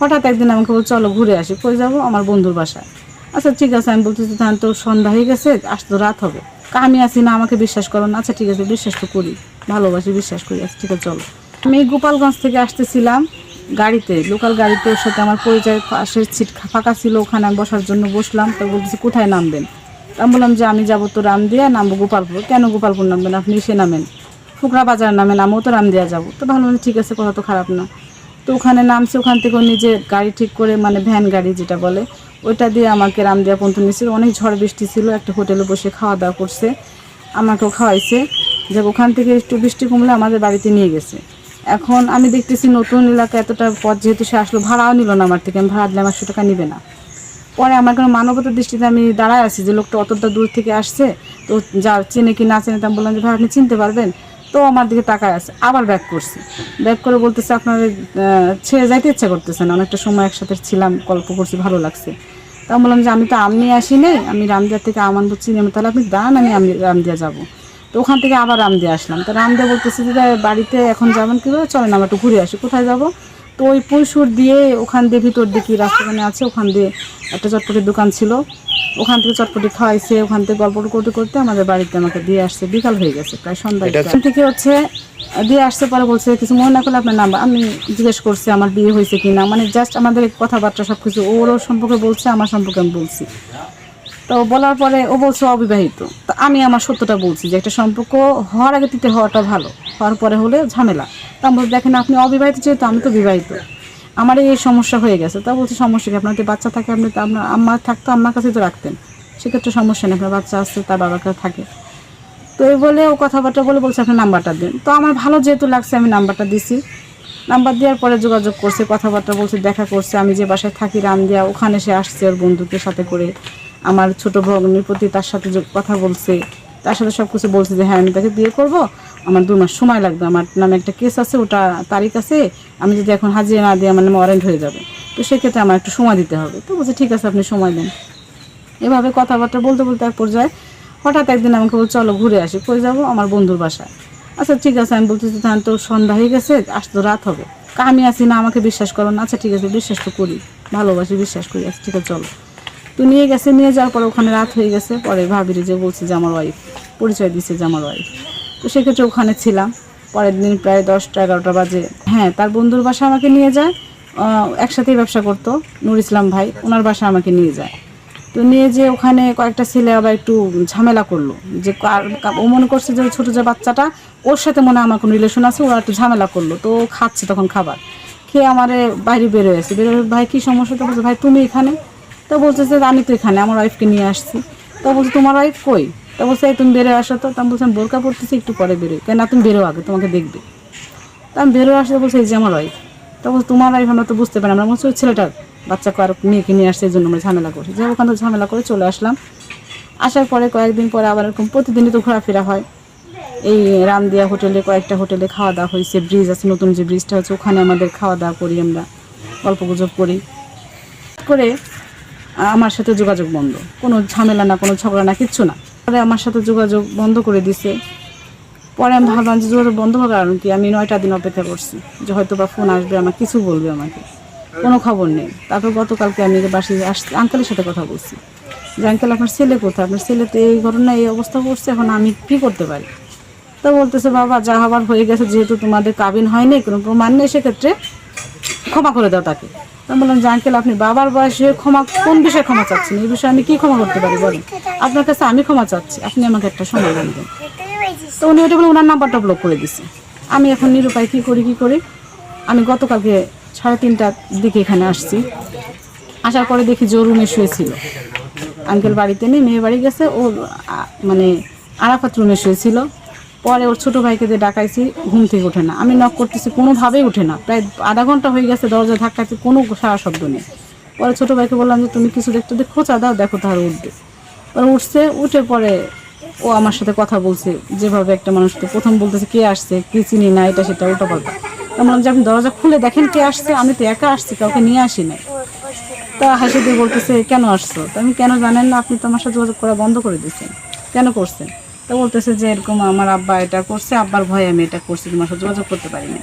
হঠাৎ একদিন আমাকে বল চলো ঘুরে আসি, কই যাব? আমার বন্ধুর বাসায়। আচ্ছা ঠিক আছে, আমি বলতেছি, তাহলে তো সন্ধ্যা হয়ে গেছে, আজ তো রাত হবে। আমি আছি না, আমাকে বিশ্বাস করো না। আচ্ছা ঠিক আছে, বিশ্বাস তো করি, ভালোবাসি, বিশ্বাস করি। আচ্ছা ঠিক আছে, চলো। আমি গোপালগঞ্জ থেকে আসতেছিলাম গাড়িতে। লোকাল গাড়িতে ওর সাথে আমার পরিচয় পাশের সিট ফাঁকা ছিল, ওখানে আমি বসার জন্য বসলাম। তো বলতেছি, কোথায় নামবেন? আমি বললাম যে, আমি যাব তো রামদিয়া, নামবো গোপালপুর। কেন গোপালপুর নামবেন আপনি? এসে নামেন। ফুকরা বাজার নামেন আমিও তো রামদিয়া যাব। তো ভালো, ঠিক আছে, কথা তো খারাপ না। তো ওখানে নামছে, ওখান থেকে নিজে গাড়ি ঠিক করে মানে ভ্যান গাড়ি যেটা বলে, ওইটা দিয়ে আমাকে রামদিয়া পর্যন্ত নিয়েছিল অনেক ঝড় বৃষ্টি ছিল, একটা হোটেলে বসে খাওয়া দাওয়া করছে, আমাকেও খাওয়াইছে। যে ওখান থেকে একটু বৃষ্টি কমলে আমাদের বাড়িতে নিয়ে গেছে। এখন আমি দেখতেছি নতুন এলাকা এতটা পথ, যেহেতু সে আসলো, ভাড়াও নিল না আমার থেকে, আমি ভাড়া দিলে আমার একশো টাকা নিবে না। পরে আমার কোনো মানবতার দৃষ্টিতে আমি দাঁড়ায় আছি যে লোকটা অতটা দূর থেকে আসছে, তো যা চেনে কি না চেনে তা বললাম যে, ভাই, আপনি চিনতে পারবেন? তো আমার দিকে তাকায় আছে। আবার ব্যাক করছি। ব্যাক করে বলতেছে আপনার আহ, ছেড়ে যাইতে ইচ্ছা করতেছে না। অনেকটা সময় একসাথে ছিলাম গল্প করছি ভালো লাগছে। তা বললাম যে আমি তো আম আসি নাই। আমি রামদিয়া থেকে আম আনব চিনি তাহলে আপনি দাঁড়ান আমি আমি রামদিয়া যাব। তো ওখান থেকে আবার রামদিয়া আসলাম। তো রামদিয়া বলতেছে যে বাড়িতে এখন যাবেন কীভাবে? চলেন আমরা একটু ঘুরে আসি। কোথায় যাব? তো ওই পুরসুর দিয়ে ওখান দিয়ে ভিতর দিকে রাস্তাখানে আছে। ওখান দিয়ে একটা চটপটির দোকান ছিল। ওখান থেকে চটপটি খাওয়াইছে ওখান থেকে গল্প করতে করতে আমাদের বাড়িতে আমাকে দিয়ে আসছে। বিকাল হয়ে গেছে প্রায় সন্ধ্যা থেকে হচ্ছে। দিয়ে আসতে পরে বলছে কিছু মনে না করলে আপনার নাম্বার আমি জিজ্ঞেস করছি আমার বিয়ে হয়েছে কি না মানে জাস্ট আমাদের কথাবার্তা সব কিছু ওর ওর সম্পর্কে বলছে আমার সম্পর্কে আমি বলছি। তো বলার পরে ও বলছে অবিবাহিত। তো আমি আমার সত্যটা বলছি যে একটা সম্পর্ক হওয়ার আগে তিতে হওয়াটা ভালো হওয়ার পরে হলে ঝামেলা। তা আমি দেখেন আপনি অবিবাহিত যেহেতু আমি তো বিবাহিত। আমার এই সমস্যা হয়ে গেছে। তা বলছি, সমস্যা কি? আপনার যদি বাচ্চা থাকে, আপনি তো আপনার আম্মা থাকতো, আম্মার কাছে তো রাখতেন। সেক্ষেত্রে সমস্যা নেই, আপনার বাচ্চা আসছে তার বাবার কাছে থাকে। তো এই বলে ও কথাবার্তা বলে বলছে, আপনি নাম্বারটা দিন। তো আমার ভালো যেহেতু লাগছে, আমি নাম্বারটা দিছি। নাম্বার দেওয়ার পরে যোগাযোগ করছে, কথাবার্তা বলছে, দেখা করছে। আমি যে বাসায় থাকি রামদিয়া ওখানে সে আসছে ওর বন্ধুকে সাথে করে। আমার ছোট ভগ্নির প্রতি তার সাথে কথা বলছে তার সাথে সব কিছু বলছে যে হ্যাঁ আমি তাকে বিয়ে করব। আমার দু মাস সময় লাগবে। আমার নামে একটা কেস আছে, ওটা তারিখ আছে। আমি যদি এখন হাজিরা না দিই, আমার নামে ওয়ারেন্ট হয়ে যাবে। তো সেক্ষেত্রে আমার একটু সময় দিতে হবে। তো বলছে, ঠিক আছে, আপনি সময় দেন। এভাবে কথাবার্তা বলতে বলতে এক পর্যায়ে হঠাৎ একদিন আমাকে বল চলো ঘুরে আসি। কই যাব? আমার বন্ধুর বাসায়। আচ্ছা ঠিক আছে, আমি বলতেছি, তাহলে তো সন্ধ্যা হয়ে গেছে, আজ তো রাত হবে। কা আমি আছি না, আমাকে বিশ্বাস করো না। আচ্ছা ঠিক আছে, বিশ্বাস তো করি। ভালোবাসি, বিশ্বাস করি। আচ্ছা ঠিক আছে, চলো। তো নিয়ে গেছে, নিয়ে যাওয়ার পরে ওখানে রাত হয়ে গেছে। পরে ভাবির যে বলছে যে আমার ওয়াইফ পরিচয় দিছে যে আমার ওয়াইফ তো সেক্ষেত্রে ওখানে ছিলাম। পরের দিন প্রায় দশটা, এগারোটা বাজে। হ্যাঁ তার বন্ধুর বাসা আমাকে নিয়ে যায়। একসাথেই ব্যবসা করতো, নুর ইসলাম ভাই। ওনার বাসা আমাকে নিয়ে যায়। তো নিয়ে যে ওখানে কয়েকটা ছেলে আবার একটু ঝামেলা করল। যে ও মনে করছে যে ছোটো যে বাচ্চাটা, ওর সাথে মনে আমার কোনো রিলেশন আছে, ওরা একটু ঝামেলা করল। তো খাচ্ছে তখন খাবার। খেয়ে আমারে বাইরে বেরোয় আছে বেরোয় ভাই, কী সমস্যা? তো ভাই, তুমি এখানে? তো বলছে যে, আমি তো এখানে, আমার ওয়াইফকে নিয়ে আসছি। তো বলছে, তোমার ওয়াইফ কই? তো বলছে তুমি বেরোয় আসো তো। তা আমি বলছিলাম বোরকা পড়তেছি একটু পরে বেরোয় কেন না, তুমি বেরো আগে, তোমাকে দেখবে। তা আমি বেরোয় আসতে বলছে, এই যে আমার ওয়াইফ তো বলছে, তোমার ওয়াইফ আমরা তো বুঝতে পারি। আমরা বলছি, ওই ছেলেটার বাচ্চা আর মেয়েকে নিয়ে আসছে, এই জন্য আমরা ঝামেলা করছি যে ওখান থেকে ঝামেলা করে চলে আসলাম। আসার পরে কয়েকদিন পরে আবার এরকম প্রতিদিনই তো ঘোরাফেরা হয়। এই রামদিয়া হোটেলে, কয়েকটা হোটেলে খাওয়া দাওয়া হয়েছে ব্রিজ আছে, নতুন যে ব্রিজটা হচ্ছে, ওখানে আমাদের খাওয়া দাওয়া করি আমরা, গল্প গুজব করি। করে আমার সাথে যোগাযোগ বন্ধ। কোনো ঝামেলা না, কোনো ঝগড়া না, কিচ্ছু না। পরে আমার সাথে যোগাযোগ বন্ধ করে দিছে। পরে আমি ভাবলাম যে যোগাযোগ বন্ধ হওয়ার কারণ কি? আমি নয়টা দিন অপেক্ষা করছি যে হয়তো বা ফোন আসবে আমার কিছু বলবে আমাকে। কোনো খবর নেই। তারপর গতকালকে আমি বাসি আসছি আঙ্কেলের সাথে কথা বলছি। যে আঙ্কেল আপনার ছেলে কোথায়? আপনার ছেলে তো এই ঘটনা এই অবস্থা করছে, এখন আমি কী করতে পারি? তো বলতেছে, বাবা, যা হবার হয়ে গেছে, যেহেতু তোমাদের কাবিন হয়নি, কোনো প্রমাণ নেই, সেক্ষেত্রে ক্ষমা করে দাও তাকে। আমি বললাম যে, আঙ্কেল, আপনি বাবার বয়সে ক্ষমা, কোন বিষয়ে ক্ষমা চাচ্ছেন? এই বিষয়ে আমি কি ক্ষমা করতে পারি? বলেন। আপনার কাছে আমি ক্ষমা চাচ্ছি। আপনি আমাকে একটা সমাধান দেন। তো উনি ওটা বলে ওনার নাম্বারটা ব্লক করে দিছে। আমি এখন নিরুপায় কী করি কী করি? আমি গতকালকে সাড়ে তিনটার দিকে এখানে আসছি। আসার পরে দেখি যে ও রুমে শুয়েছিল। আঙ্কেল বাড়িতে নেই, মেয়ে বাড়ি গেছে। ও মানে আরাফাত রুমে শুয়েছিল। পরে ওর ছোটো ভাইকে দিয়ে ডাকাইছি, ঘুম থেকে ওঠে না। আমি নক করতেছি, কোনোভাবেই ওঠে না। প্রায় আধা ঘণ্টা হয়ে গেছে দরজা ধাক্কাতে কোনো সারা শব্দ নেই। পরে ছোটো ভাইকে বললাম যে, তুমি কিছু দেখতে দেখ খোঁচা দাও, দেখো তাহলে উঠবে। পরে উঠছে, উঠে পরে ও আমার সাথে কথা বলছে, যেভাবে একটা মানুষ তো প্রথম বলতেছে, কে আসছে? কে চিনি না? এটা সেটা, ওটা পাল্টা। তো বললাম যে, আপনি দরজা খুলে দেখেন কে আসছে? আমি তো একা আসছি, কাউকে নিয়ে আসি না তা হাসি দিয়ে বলতেছে, কেন আসছো? তো আমি, কেন জানেন না, আপনি তো আমার সাথে যোগাযোগ করা বন্ধ করে দিচ্ছেন কেন করছেন? তো তো বলতেছে যে এরকম আমার আব্বা এটা করছে আব্বার ভয়ে আমি এটা করছি তোমার সাথে যোগাযোগ করতে পারিনি।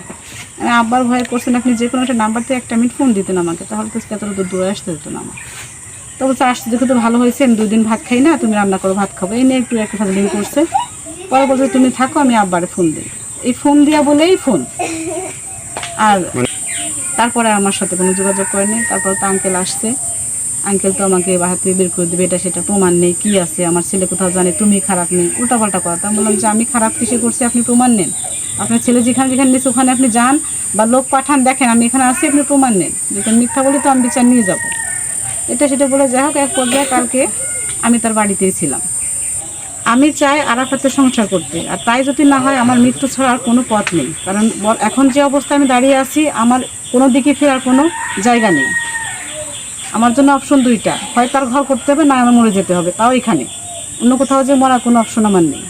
আমি আব্বার ভয়ে করছেন আপনি যে কোনো একটা নাম্বার থেকে একটা মিনিট ফোন দিতেন আমাকে তাহলে তো এতটা দূর দূরে আসতে হতো না আমার। তো বলছে আসতে দেখে তো ভালো হয়েছে আমি দুই দিন ভাত খাই না তুমি রান্না করো ভাত খাব। এই নিয়ে একটু একটা দিন করছে। পরে বলছে তুমি থাকো আমি আব্বারে ফোন দিই। এই ফোন দিয়া বলেই ফোন আর তারপরে আমার সাথে কোনো যোগাযোগ করেনি তারপর তো আঙ্কেল আসছে। আঙ্কেল তো আমাকে বাহার থেকে বের করে দেবে, এটা সেটা প্রমাণ নেই, কি আছে? আমার ছেলে কোথাও জানে, তুমি খারাপ নেই, উল্টাপাল্টা কথা। আমি বললাম যে, আমি খারাপ কিসে করছি? আপনি প্রমাণ নেন। আপনার ছেলে যেখানে যেখানে নিয়েছে, ওখানে আপনি যান বা লোক পাঠান, দেখেন, আমি এখানে আছি, আপনি প্রমাণ নেন। যেটা মিথ্যা বলি তো আমি বিচার নিয়ে যাব। এটা সেটা বলে যাই হোক, এক পর্যায়ে কালকে আমি তার বাড়িতেই ছিলাম। আমি চাই আরাফাতের সংসার করতে, আর তাই যদি না হয় আমার মৃত্যু ছাড়া আর কোনো পথ নেই। কারণ এখন যে অবস্থায় আমি দাঁড়িয়ে আছি, আমার কোনো দিকে ফেরার কোনো জায়গা নেই। আমার জন্য অপশন দুইটা। হয় তার ঘর করতে হবে, না আমার মরে যেতে হবে। তাও এখানে। অন্য কোথাও যে মরার কোনো অপশন আমার নেই।